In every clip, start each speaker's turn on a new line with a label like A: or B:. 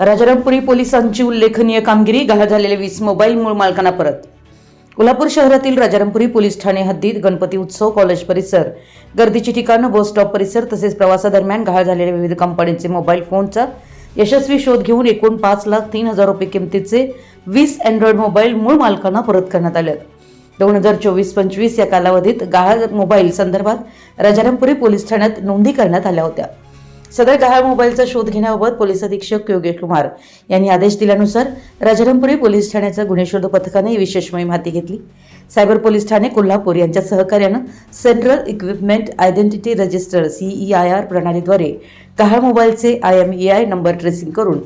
A: राजारामपुरी पोलिसांची उल्लेखनीय कामगिरी गहाळ झालेले वीस मोबाईल मूळ मालकांना परत. कोल्हापूर शहरातील राजारामपुरी पोलीस ठाणे हद्दीत गणपती उत्सव कॉलेज परिसर. गर्दीची ठिकाणं बस स्टॉप परिसर तसेच प्रवासादरम्यान गहाळ झालेल्या विविध कंपन्यांचे मोबाईल फोनचा यशस्वी शोध घेऊन एकूण पाच लाख तीन हजार रुपये किमतीचे वीस अँड्रॉइड मोबाईल मूळ मालकांना परत करण्यात आले. दोन हजार चोवीस पंचवीस या कालावधीत गहाळ मोबाईल संदर्भात राजारामपुरी पोलीस ठाण्यात नोंदी करण्यात आल्या होत्या. सदर गहाळ मोबाईलचा शोध घेण्याबाबत पोलीस अधीक्षक योगेश कुमार यांनी आदेश दिल्यानुसार राजारामपुरी पोलीस ठाण्याच्या गुन्हे शोध पथकाने विशेष मोहीम हाती घेतली. सायबर पोलीस ठाणे कोल्हापूर यांच्या सहकार्यानं central equipment identity register CEI R प्रणालीद्वारे गहाळ मोबाईलचे I M E I number tracing करून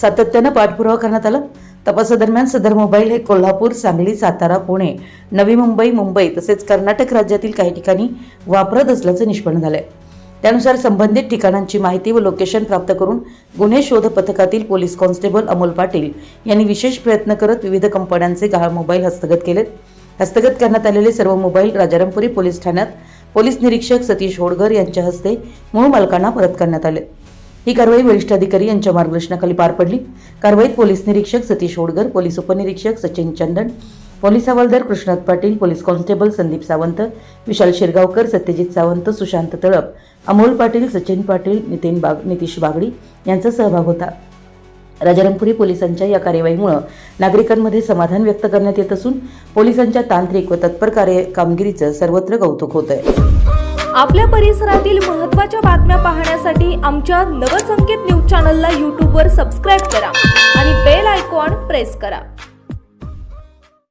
A: सातत्यानं पाठपुरावा करण्यात आला. तपासादरम्यान सदर मोबाईल हे कोल्हापूर सांगली सातारा पुणे नवी मुंबई मुंबई तसेच कर्नाटक राज्यातील काही ठिकाणी वापरत असल्याचं निष्पन्न झालंय. त्यानुसार संबंधित ठिकाणांची माहिती व लोकेशन प्राप्त करून गुन्हे शोध पथकातील पोलीस कॉन्स्टेबल अमोल पाटील यांनी विशेष प्रयत्न करत विविध कंपन्यांचे गहाळ मोबाईल हस्तगत केलेत. हस्तगत करण्यात आलेले सर्व मोबाईल राजारामपुरी पोलीस ठाण्यात. पोलीस निरीक्षक सतीश होडगर यांच्या हस्ते मूळ मालकांना परत करण्यात आले. ही कारवाई वरिष्ठ अधिकारी यांच्या मार्गदर्शनाखाली पार पडली. कारवाईत पोलीस निरीक्षक सतीश होडगर पोलीस उपनिरीक्षक सचिन चंदन पोलीस हवालदार कृष्णात पाटील पोलीस कॉन्स्टेबल संदीप सावंत विशाल शिरगावकर सत्यजित सावंत सुशांत तळप अमोल पाटील सचिन पाटील नितीन बाग नितीश बागडी यांचा सहभाग होता. राजारामपुरी पोलिसांच्या या कार्यवाहीमुळं नागरिकांमध्ये समाधान व्यक्त करण्यात येत असून पोलिसांच्या तांत्रिक व तत्पर कार्य कामगिरीचं सर्वत्र कौतुक होत आहे
B: आपल्या परिसरातील महत्त्वाच्या बातम्या पाहण्यासाठी आमच्या नवसंकेत न्यूज चॅनलला यूट्यूबवर सबस्क्राईब करा आणि बेल आयकॉन प्रेस करा.